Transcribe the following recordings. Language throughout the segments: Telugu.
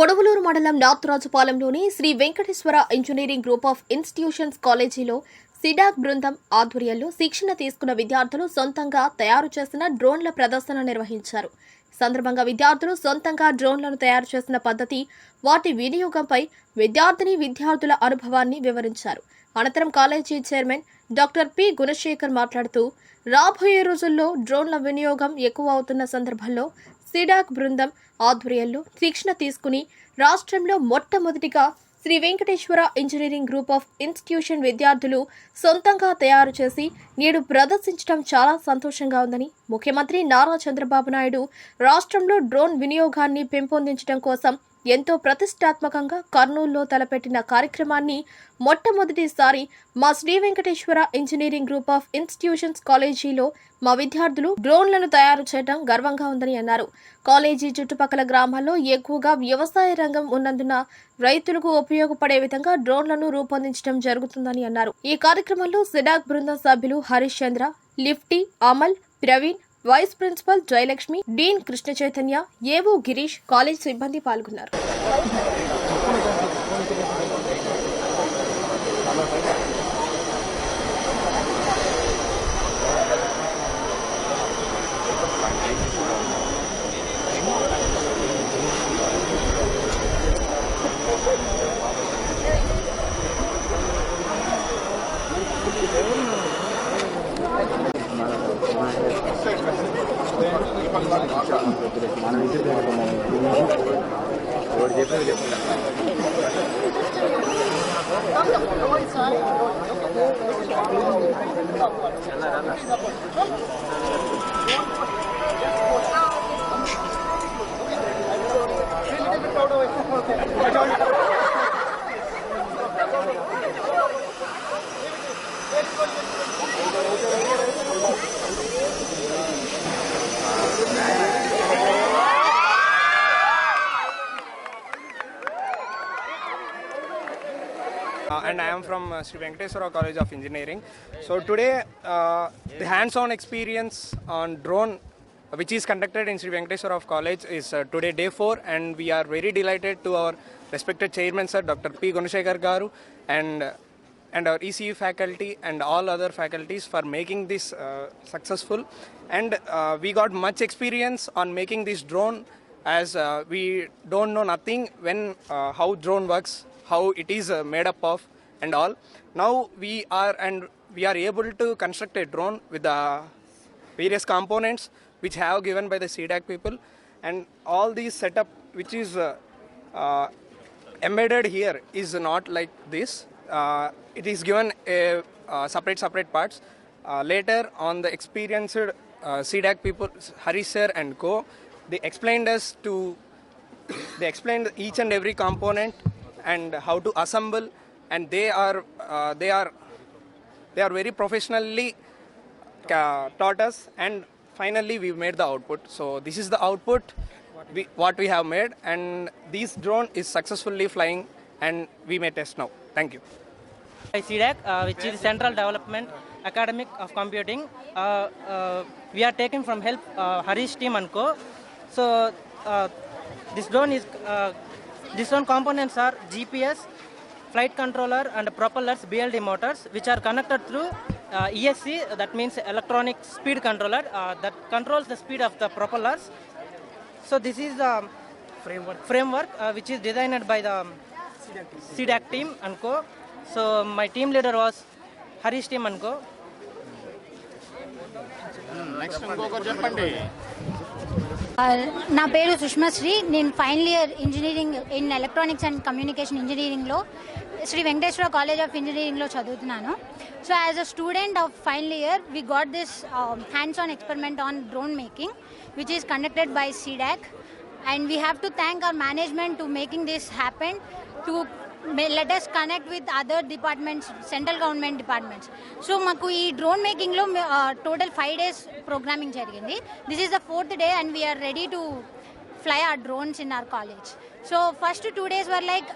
Kodavalur mandal నాథరాజుపాలెంలోని Sri Venkateswara engineering group of institutions కాలేజీలో సిడాక్ బృందం ఆధ్వర్యంలో శిక్షణ తీసుకున్న విద్యార్థులు సొంతంగా తయారు చేసిన డ్రోన్ల ప్రదర్శన నిర్వహించారు. సందర్భంగా విద్యార్థులు సొంతంగా డ్రోన్లను తయారు చేసిన పద్ధతి వాటి వినియోగంపై విద్యార్థిని విద్యార్థుల అనుభవాన్ని వివరించారు. అనంతరం college chairman doctor P. Gunasekhar మాట్లాడుతూ రాబోయే రోజుల్లో డ్రోన్ల వినియోగం ఎక్కువ అవుతున్న సందర్భంలో సిడాక్ బృందం ఆధ్వర్యంలో శిక్షణ తీసుకుని రాష్ట్రంలో మొట్టమొదటిగా Sri Venkateswara engineering group of institution విద్యార్థులు సొంతంగా తయారు చేసి నేడు ప్రదర్శించడం చాలా సంతోషంగా ఉందని ముఖ్యమంత్రి నారా చంద్రబాబు నాయుడు రాష్ట్రంలో డ్రోన్ వినియోగాన్ని పెంపొందించడం కోసం ఎంతో ప్రతిష్టాత్మకంగా కర్నూలులో తలపెట్టిన కార్యక్రమాన్ని మొట్టమొదటిసారి మా Sri Venkateswara engineering group of institutions కాలేజీలో మా విద్యార్థులు డ్రోన్లను తయారు చేయడం గర్వంగా ఉందని అన్నారు. కాలేజీ చుట్టుపక్కల గ్రామాల్లో ఎక్కువగా వ్యవసాయ రంగం ఉన్నందున రైతులకు ఉపయోగపడే విధంగా డ్రోన్లను రూపొందించడం జరుగుతుందని అన్నారు. ఈ కార్యక్రమంలో సిడాక్ బృందం సభ్యులు Harishchandra లిఫ్టీ Amal Praveen vice principal Jayalakshmi dean Krishna Chaitanya AO Girish college సిబ్బంది పాల్గొన్నారు. మనం ఇచ్చి ఎవరు చెప్పేది చెప్తున్నా and I am from uh, Sri Venkateswara College of Engineering. So today, uh, the hands-on experience on drone, which is conducted in Sri Venkateswara College, is uh, today day four, and we are very delighted to our respected chairman, sir, Dr. P. Gunashekar Garu, and uh, and our ECU faculty and all other faculties for making this uh, successful. And uh, we got much experience on making this drone as uh, we don't know nothing when uh, how drone works how it is uh, made up of and all. Now we are and we are able to construct a drone with the various components which have given by the CDAC people. And all these setup which is uh, uh, embedded here is not like this. Uh, it is given a uh, separate separate parts. Uh, later on the experienced uh, CDAC people Harish sir and co they explained us to they explained each and every component and how to assemble and they are uh, they are they are very professionally taught us. And finally we made the output. So this is the output we, what we have made. And this drone is successfully flying. And we may test now. Thank you. By CDAC, uh, which is Central Development Academic of Computing. Uh, uh, we are taken from help uh, Harish team and co. So uh, this drone is uh, this drone components are GPS, flight controller, and propellers BLD motors, which are connected through uh, ESC. That means electronic speed controller uh, that controls the speed of the propellers. So this is the framework framework uh, which is designed by the CDAC team and co. So my team leader was Harish team and co. నా పేరు సుష్మశ్రీ నేను final year engineering in electronics and communication ఇంజనీరింగ్లో శ్రీ వెంకటేశ్వర కాలేజ్ ఆఫ్ ఇంజనీరింగ్లో చదువుతున్నాను. So as a student of final year we got this hands on experiment on drone making which is conducted by CDAC and we have to thank our management to making this happen to let us connect with other departments central government departments so మాకు ఈ డ్రోన్ మేకింగ్లో టోటల్ ఫైవ్ డేస్ ప్రోగ్రామింగ్ జరిగింది. This is the fourth day and we are ready to fly our drones in our college so first two days were like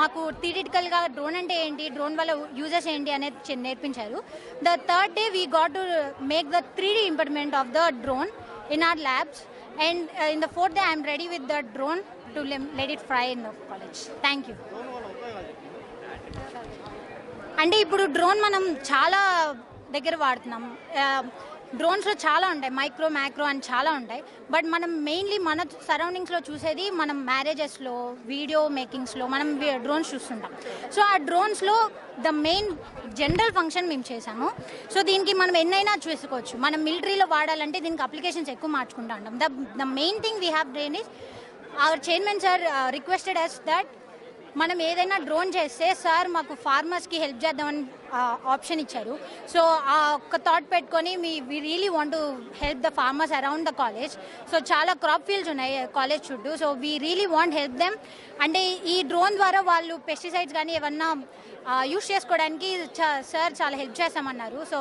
మాకు థియరిటికల్గా డ్రోన్ అంటే ఏంటి? డ్రోన్ వల్ల యూజెస్ ఏంటి అనేది నేర్పించారు. The third day we got to make the three D implement of the drone in our labs and in the fourth day I'm ready with the drone to let it fry in the college thank you అంటే ఇప్పుడు డ్రోన్ మనం చాలా దగ్గర వాడుతున్నాం. డ్రోన్స్లో చాలా ఉంటాయి. మైక్రో మ్యాక్రో అని చాలా ఉంటాయి. బట్ మనం మెయిన్లీ మన సరౌండింగ్స్లో చూసేది మనం మ్యారేజెస్లో వీడియో మేకింగ్స్లో మనం డ్రోన్స్ చూస్తుంటాం. సో ఆ డ్రోన్స్లో ద మెయిన్ జనరల్ ఫంక్షన్ మేము చేసాము సో దీనికి మనం ఎన్నైనా చూసుకోవచ్చు. మనం మిలిటరీలో వాడాలంటే దీనికి అప్లికేషన్స్ ఎక్కువ మార్చుకుంటూ ఉంటాం. The the main thing we have brain is our chairman sir requested us that మనం ఏదైనా డ్రోన్ చేస్తే సార్ మాకు ఫార్మర్స్కి హెల్ప్ చేద్దామని ఆప్షన్ ఇచ్చారు. సో ఆ ఒక్క థాట్ పెట్టుకొని మీ we really want to help the farmers around the college so చాలా క్రాప్ ఫీల్డ్స్ ఉన్నాయి కాలేజ్ చుట్టూ. So we really want help them అంటే ఈ డ్రోన్ ద్వారా వాళ్ళు పెస్టిసైడ్స్ కానీ ఏమన్నా యూస్ చేసుకోవడానికి సార్ చాలా హెల్ప్ చేస్తామన్నారు. So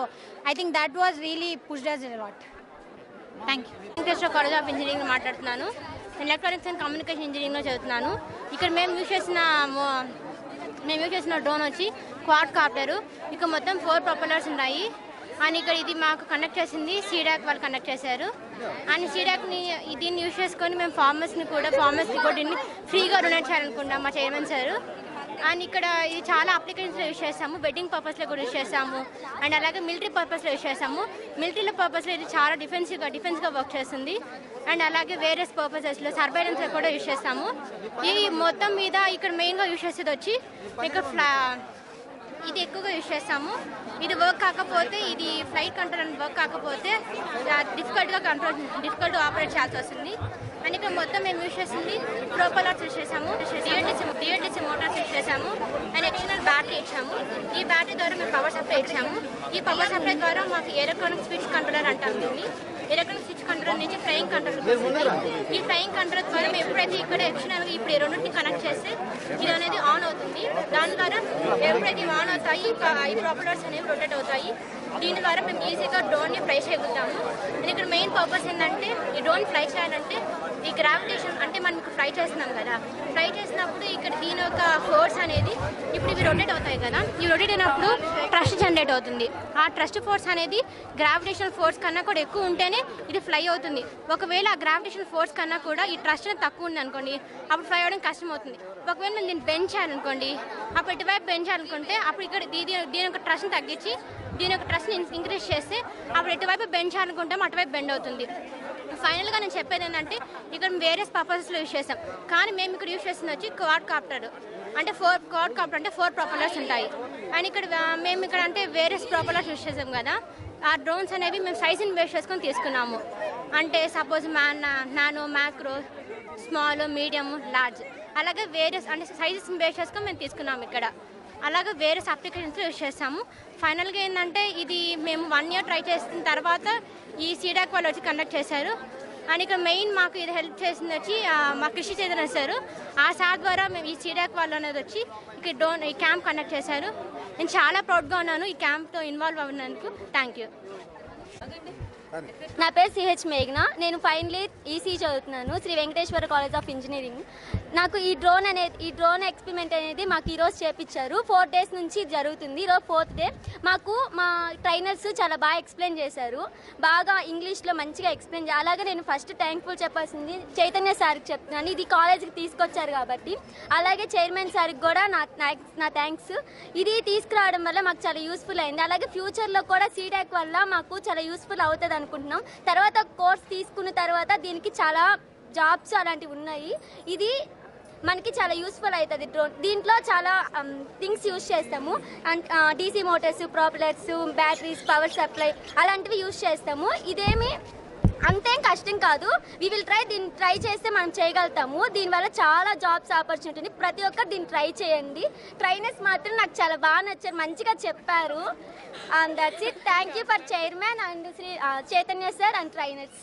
I think that was really push us lot thank you Venkateswara college of engineering మాట్లాడుతున్నాను. ఎలక్ట్రానిక్స్ అండ్ కమ్యూనికేషన్ ఇంజనీరింగ్లో చదువుతున్నాను. ఇక్కడ మేము యూజ్ చేసిన మేము యూజ్ చేసిన డ్రోన్ వచ్చి క్వాడ్ కాప్టరు. ఇక మొత్తం ఫోర్ ప్రొపలర్స్ ఉన్నాయి. అండ్ ఇక్కడ ఇది మాకు కండక్ట్ చేసింది సీడాక్ వాళ్ళు కండక్ట్ చేశారు. అండ్ సీడాక్ని దీన్ని యూజ్ చేసుకొని మేము ఫార్మర్స్ని కూడా ఫార్మర్స్కి కూడా దీన్ని ఫ్రీగా డొనేట్ చేయాలనుకుంటాం మా చైర్మన్ సారు. అండ్ ఇక్కడ ఇది చాలా అప్లికేషన్స్లో యూజ్ చేస్తాము వెడ్డింగ్ పర్పస్లో కూడా యూజ్ చేస్తాము అండ్ అలాగే మిలిటరీ పర్పస్లో యూజ్ చేస్తాము మిలిటరీలో పర్పస్లో ఇది చాలా డిఫెన్సివ్గా డిఫెన్స్గా వర్క్ చేస్తుంది. అండ్ అలాగే వేరియస్ పర్పసెస్లో సర్వైలెన్స్లో కూడా యూజ్ చేస్తాము ఈ మొత్తం మీద ఇక్కడ మెయిన్గా యూజ్ చేసేది వచ్చి ఇక్కడ ఫ్లా ఇది ఎక్కువగా యూజ్ చేస్తాము. ఇది వర్క్ కాకపోతే ఇది ఫ్లైట్ కంట్రోల్ అని వర్క్ కాకపోతే డిఫికల్ట్గా కంట్రోల్ డిఫికల్ట్ ఆపరేట్ చేయాల్సి వస్తుంది. అండ్ ఇక్కడ మొత్తం మేము యూజ్ చేసింది ప్రోపలర్స్ యూజ్ చేసాము డిఎన్డిసి డిఎన్డిసి మోటార్స్ యూజ్ చేసాము అండ్ ఎక్స్టర్నల్ బ్యాటరీ ఇచ్చాము. ఈ బ్యాటరీ ద్వారా మేము పవర్ సప్లై ఇచ్చాము. ఈ పవర్ సప్లై ద్వారా మాకు ఎలక్ట్రానిక్ స్విచ్ కంట్రోలర్ అంటాం దీన్ని. ఎలక్ట్రానిక్ స్విచ్ కంట్రోల్ నుంచి ఫ్లయింగ్ కంట్రోల్ ఈ ఫ్లయింగ్ కంట్రోల్ ద్వారా మేము ఎప్పుడైతే ఇక్కడ ఎక్స్టర్నల్గా ఇప్పుడు ఈ రెండింటిని కనెక్ట్ చేస్తే ఇది అనేది ఆన్ అవుతుంది. దాని ద్వారా ఎప్పుడైతే ఇవి ఆన్ అవుతాయి ఈ ప్రాపర్టర్స్ అనేవి రొటేట్ అవుతాయి. దీని ద్వారా మేము ఈజీగా డ్రోన్ని ఫ్లై చేయగలుగుతాము. ఇక్కడ మెయిన్ పర్పస్ ఏంటంటే ఈ డ్రోన్ ఫ్లై చేయాలంటే ఈ గ్రావిటేషన్ అంటే మనం ఫ్లై చేస్తున్నాం కదా. ఫ్లై చేసినప్పుడు ఇక్కడ దీని యొక్క ఫోర్స్ అనేది ఇప్పుడు ఇవి రొటేట్ అవుతాయి కదా. ఇవి రొటేట్ అయినప్పుడు ట్రస్ట్ జనరేట్ అవుతుంది. ఆ ట్రస్ట్ ఫోర్స్ అనేది గ్రావిటేషన్ ఫోర్స్ కన్నా కూడా ఎక్కువ ఉంటేనే ఇది ఫ్లై అవుతుంది. ఒకవేళ ఆ గ్రావిటేషన్ ఫోర్స్ కన్నా కూడా ఈ ట్రస్ట్ అనేది తక్కువ ఉంది అనుకోండి అప్పుడు ఫ్లై అవ్వడం కష్టం అవుతుంది ఒకవేళ మేము దీన్ని బెంచ్ అప్పుడు ఇటువైపు పెంచాలనుకుంటే అప్పుడు ఇక్కడ దీని దీని యొక్క ట్రస్ట్ని తగ్గించి దీని యొక్క ట్రస్ట్ని ఇంక్రీజ్ చేస్తే అప్పుడు ఎటువైపు పెంచాలనుకుంటాం అటువైపు బెండ్ అవుతుంది. ఫైనల్గా నేను చెప్పేది ఏంటంటే ఇక్కడ వేరియస్ పర్పసెస్లో యూజ్ చేస్తాం కానీ మేము ఇక్కడ యూజ్ చేస్తుంది వచ్చి క్వాడ్ కాప్టర్ అంటే ఫోర్ క్వాడ్ కాప్టర్ అంటే ఫోర్ ప్రొపలర్స్ ఉంటాయి. అండ్ ఇక్కడ మేము ఇక్కడ అంటే వేరియస్ ప్రొపలర్స్ యూజ్ చేసాం కదా. ఆ డ్రోన్స్ అనేవి మేము సైజుని బేస్ చేసుకొని తీసుకున్నాము. అంటే సపోజ్ మా nano macro small medium large అలాగే వేరే అంటే సైజెస్ని బేస్ చేసుకొని మేము తీసుకున్నాము ఇక్కడ. అలాగే వేరే అప్లికేషన్స్లో యూజ్ చేస్తాము. ఫైనల్గా ఏంటంటే ఇది మేము వన్ ఇయర్ ట్రై చేసిన తర్వాత ఈ సీడాక్ వాళ్ళు వచ్చి కండక్ట్ చేశారు. అండ్ ఇక్కడ మెయిన్ మాకు ఇది హెల్ప్ చేసింది వచ్చి మా కృషి చైతన్య సార్ ఆ సార్ ద్వారా మేము ఈ సీడాక్ వాళ్ళు అనేది వచ్చి ఇక్కడ డోన్ ఈ క్యాంప్ కండక్ట్ చేశారు. నేను చాలా ప్రౌడ్గా ఉన్నాను. ఈ క్యాంప్తో ఇన్వాల్వ్ అవ్వడానికి థ్యాంక్ యూ నా పేరు సిహెచ్ మేఘ్న నేను ఫైనల్ ఈసీ చదువుతున్నాను. Sri Venkateswara college of engineering నాకు ఈ డ్రోన్ అనేది ఈ డ్రోన్ ఎక్స్పెరిమెంట్ అనేది మాకు ఈరోజు చేపించారు ఫోర్ డేస్ నుంచి ఇది జరుగుతుంది. ఈరోజు ఫోర్త్ డే మాకు మా ట్రైనర్స్ చాలా బాగా ఎక్స్ప్లెయిన్ చేశారు. బాగా ఇంగ్లీష్లో మంచిగా ఎక్స్ప్లెయిన్ చేయాలి అలాగే నేను ఫస్ట్ థ్యాంక్ఫుల్ చెప్పాల్సింది చైతన్య సార్కి చెప్తున్నాను. ఇది కాలేజ్కి తీసుకొచ్చారు కాబట్టి. అలాగే చైర్మన్ సార్కి కూడా నా నా థ్యాంక్స్ ఇది తీసుకురావడం వల్ల మాకు చాలా యూస్ఫుల్ అయింది. అలాగే ఫ్యూచర్లో కూడా సీటాక్ వల్ల మాకు చాలా యూస్ఫుల్ అవుతుంది అనుకుంటున్నాం. తర్వాత కోర్స్ తీసుకున్న తర్వాత దీనికి చాలా జాబ్స్ అలాంటివి ఉన్నాయి. ఇది మనకి చాలా యూస్ఫుల్ అవుతుంది డ్రోన్ దీంట్లో చాలా um, థింగ్స్ యూస్ చేస్తాము. And DC motors propellers batteries power supply అలాంటివి యూస్ చేస్తాము. ఇదేమి అంతేం కష్టం కాదు. వి విల్ ట్రై దీన్ని ట్రై చేస్తే మనం చేయగలుగుతాము. దీనివల్ల చాలా జాబ్స్ ఆపర్చునిటీ ఉంది ప్రతి ఒక్కరు దీన్ని ట్రై చేయండి. ట్రైనర్స్ మాత్రం నాకు చాలా బాగా నచ్చారు. మంచిగా చెప్పారు. And that's it thank you for chairman and Sri Chaitanya sir and trainers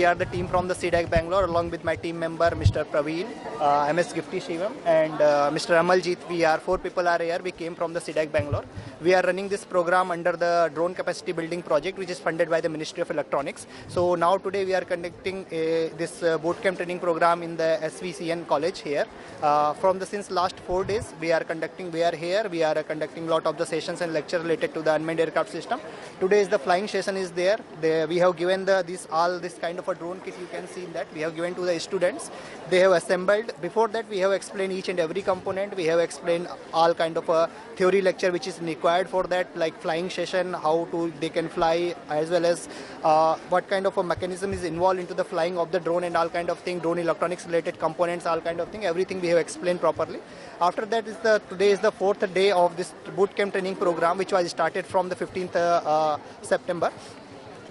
We are the team from the CDAC Bangalore along with my team member Mr. Praveen, uh, MS Gifty Shivam and uh, Mr. Amaljeet. We are four people are here. We came from the CDAC Bangalore. We are running this program under the drone capacity building project which is funded by the Ministry of Electronics. So now today we are conducting a, this uh, bootcamp training program in the SVCN college here. Uh, from the since last four days we are conducting, we are here, we are uh, conducting lot of the sessions and lecture related to the unmanned aircraft system. Today is the flying session is there. They, we have given the this all this kind of a drone kit you can see in that we have given to the students. They have assembled. Before that, we have explained each and every component. We have explained all kind of a theory lecture which is required for that, like flying session, how to they can fly, as well as uh, what kind of a mechanism is involved into the flying of the drone and all kind of thing, drone electronics related components, all kind of thing. Everything we have explained properly. After that is the today is the fourth day of this boot camp training program, which was started from the 15th uh, uh, September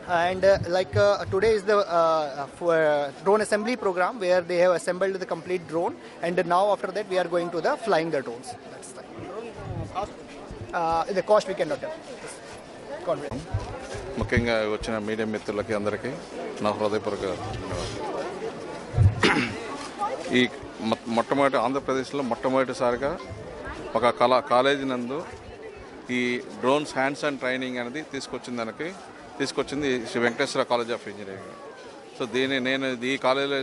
and uh, like uh, today is the uh, for, uh, drone assembly program where they have assembled the complete drone and now after that we are going to the flying the drones that's the, uh, the cost we cannot tell Confidence. ముఖ్యంగా వచ్చిన మీడియా మిత్రులకి అందరికీ నా హృదయపూర్వక ధన్యవాదాలు. ఈ మొ- మొట్టమొదటి ఆంధ్రప్రదేశ్లో మొట్టమొదటిసారిగా ఒక కళా కాలేజీ నందు ఈ డ్రోన్స్ హ్యాండ్స్ అండ్ ట్రైనింగ్ అనేది తీసుకొచ్చిన దానికి తీసుకొచ్చింది Sri Venkateswara college of engineering so దీని నేను ఈ కాలేజీలో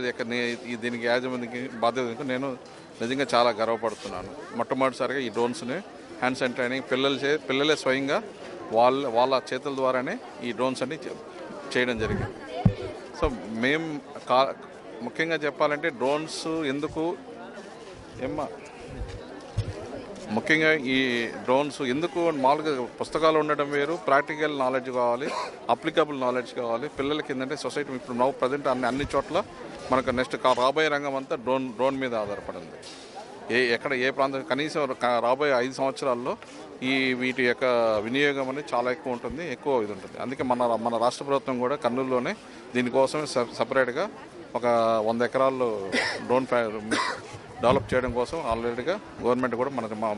ఈ దీనికి యాజమాన్యానికి బాధ్యత నేను నిజంగా చాలా గర్వపడుతున్నాను. మొట్టమొదటిసారిగా ఈ డ్రోన్స్ని హ్యాండ్స్ అండ్ ట్రైనింగ్ పిల్లలు చే పిల్లలే స్వయంగా వాళ్ళ వాళ్ళ చేతుల ద్వారానే ఈ డ్రోన్స్ అన్ని చేయడం జరిగింది. సో మేము కా ముఖ్యంగా చెప్పాలంటే డ్రోన్స్ ఎందుకు ఏమ్మా? ముఖ్యంగా ఈ డ్రోన్స్ ఎందుకు మామూలుగా పుస్తకాలు ఉండడం వేరు ప్రాక్టికల్ నాలెడ్జ్ కావాలి అప్లికబుల్ నాలెడ్జ్ కావాలి. పిల్లలకి ఏంటంటే సొసైటీ ఇప్పుడు నవ్వు ప్రజెంట్ అన్ని అన్ని చోట్ల మనకు నెక్స్ట్ రాబోయే రంగం అంతా డ్రోన్ డ్రోన్ మీద ఆధారపడింది. ఏ ఎక్కడ ఏ ప్రాంతం కనీసం రాబోయే ఐదు సంవత్సరాల్లో ఈ వీటి యొక్క వినియోగం అనేది చాలా ఎక్కువ ఉంటుంది ఎక్కువ ఇది ఉంటుంది. అందుకే మన మన రాష్ట్ర ప్రభుత్వం కూడా కర్నూలులోనే దీనికోసం సపరేట్గా ఒక వంద ఎకరాల్లో డ్రోన్ ఫ్యా డెవలప్ చేయడం కోసం ఆల్రెడీగా గవర్నమెంట్ కూడా మనకు మా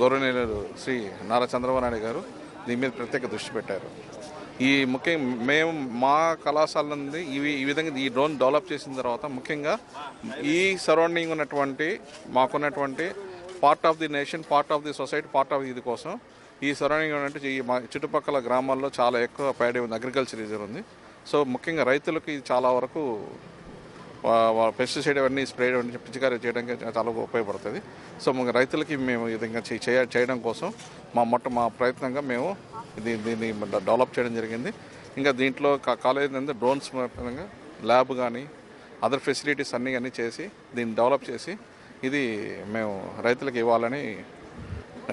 గౌరవనీయులు శ్రీ నారా చంద్రబాబు నాయుడు గారు దీని మీద ప్రత్యేక దృష్టి పెట్టారు. ఈ ముఖ్యంగా మేము మా కళాశాల నుండి ఇవి ఈ విధంగా ఈ డ్రోన్ డెవలప్ చేసిన తర్వాత ముఖ్యంగా ఈ సరౌండింగ్ ఉన్నటువంటి మాకున్నటువంటి part of the nation part of the society part of ఇది కోసం ఈ సరౌండింగ్ ఉన్నటువంటి ఈ మా చుట్టుపక్కల గ్రామాల్లో చాలా ఎక్కువ పైడే ఉంది అగ్రికల్చర్ రీజన్ ఉంది. సో ముఖ్యంగా రైతులకు ఇది చాలా వరకు పెస్టిసైడ్ అవన్నీ స్ప్రే అవన్నీ పిచికారీ చేయడానికి చాలా ఉపయోగపడుతుంది. సో మన రైతులకి మేము విధంగా చేయ చేయడం కోసం మా మొట్ట మా ప్రయత్నంగా మేము ఇది దీన్ని డెవలప్ చేయడం జరిగింది. ఇంకా దీంట్లో కా- కాలేజీ నుండి డ్రోన్స్ విధంగా ల్యాబ్ కానీ అదర్ ఫెసిలిటీస్ అన్నీ అన్నీ చేసి దీన్ని డెవలప్ చేసి ఇది మేము రైతులకు ఇవ్వాలని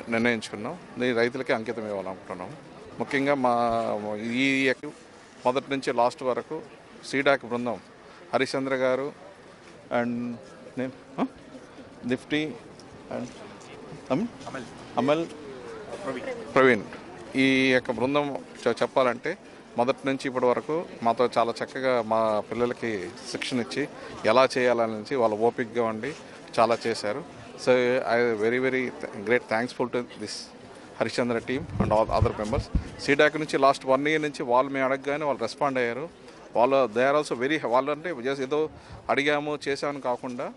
నిర్ణయించుకున్నాం. దీన్ని రైతులకి అంకితం ఇవ్వాలనుకుంటున్నాం. ముఖ్యంగా మా ఈ మొదటి నుంచి లాస్ట్ వరకు సీడాక్ బృందం హరిశ్చంద్ర గారు అండ్? దిఫ్టీ అండ్ అమ్? అమల్ ప్రవీణ్ ఈ యొక్క బృందం చెప్పాలంటే మొదటి నుంచి ఇప్పటి వరకు మాతో చాలా చక్కగా మా పిల్లలకి శిక్షణ ఇచ్చి ఎలా చేయాలని వాళ్ళ ఓపిక్గా ఉండి చాలా చేశారు so I very very great thankful to this Harishchandra team and all other members CDAC నుంచి లాస్ట్ వన్ ఇయర్ నుంచి వాళ్ళు మేము అడగగానే వాళ్ళు రెస్పాండ్ అయ్యారు వాళ్ళు దే ఆర్ ఆల్సో వెరీ వాళ్ళు అంటే జస్ట్ ఏదో అడిగాము చేసామని కాకుండా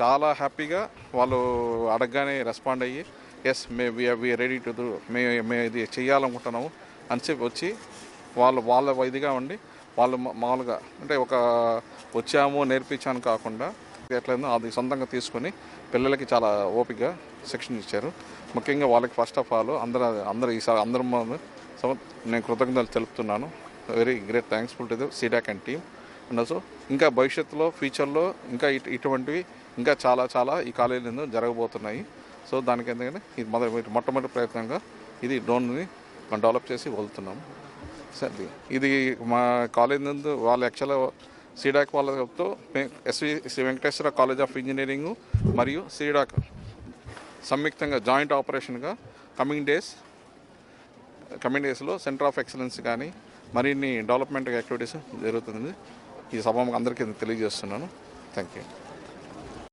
చాలా హ్యాపీగా వాళ్ళు అడగగానే రెస్పాండ్ అయ్యి yes may we ready to do may మేము ఇది చేయాలనుకుంటున్నాము అని చెప్పి వచ్చి వాళ్ళు వాళ్ళ ఇదిగా ఉండి వాళ్ళు మామూలుగా అంటే ఒక వచ్చాము నేర్పించాను కాకుండా ఎట్లయిందో అది సొంతంగా తీసుకొని పిల్లలకి చాలా ఓపికగా శిక్షణ ఇచ్చారు. ముఖ్యంగా వాళ్ళకి ఫస్ట్ ఆఫ్ ఆల్ అందరూ అందరూ ఈసారి అందరం నేను కృతజ్ఞతలు తెలుపుతున్నాను. Very great thankful to the CDAC and team and also ఇంకా భవిష్యత్తులో ఫ్యూచర్లో ఇంకా ఇటు ఇటువంటివి ఇంకా చాలా చాలా ఈ కాలేజీలో జరగబోతున్నాయి. సో దానికి ఎందుకంటే ఇది మొదటి మొట్టమొదటి ప్రయత్నంగా ఇది డ్రోన్ని మనం డెవలప్ చేసి వదులుతున్నాం సరే ఇది మా కాలేజ్ నందు వాళ్ళ యాక్చువల్గా సీడాక్ వాళ్ళతో SV Sri Venkateswara college of engineering మరియు సీడాక్ సంయుక్తంగా జాయింట్ ఆపరేషన్గా కమింగ్ డేస్ కమింగ్ డేస్లో సెంటర్ ఆఫ్ ఎక్సలెన్స్ కానీ మరిన్ని డెవలప్మెంట్ యాక్టివిటీస్ జరుగుతుంది ఈ సభ అందరికీ తెలియజేస్తున్నాను. Thank you